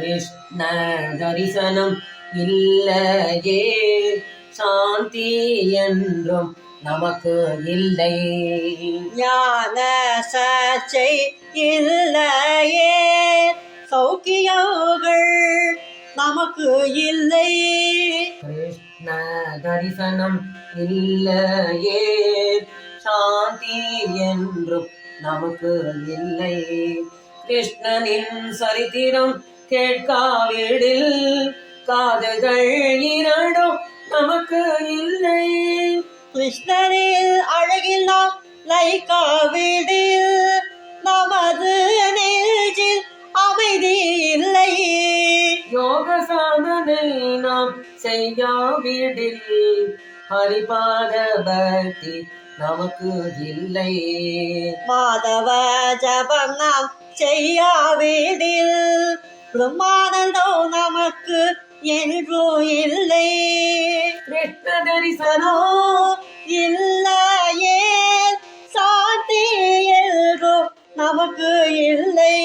கிருஷ்ண தரிசனம் இல்லையே. சாந்தி என்றும் நமக்கு இல்லை. ஞான சர்ச்சை இல்லையே. சௌக்கியங்கள் நமக்கு இல்லை. கிருஷ்ண தரிசனம் இல்லையே. சாந்தி என்றும் நமக்கு இல்லை. கிருஷ்ணனின் சரித்திரம் கேட்காவிடில் காதுகள் இரண்டும் நமக்கு இல்லை. கிருஷ்ணரில் அழகில் நாம் லைக்காவிடில் நமது நெஞ்சில் அமைதி இல்லை. யோக சாதனை நாம் செய்யாவிடில் ஹரிபாத பக்தி நமக்கு இல்லை. மாதவ ஜபம் நாம் செய்யாவிடில் பிரம்மானந்தம் நமக்கு என்றும் இல்லை. கிருஷ்ண தரிசனம் இல்லையே சாந்தி என்றும் நமக்கு இல்லை.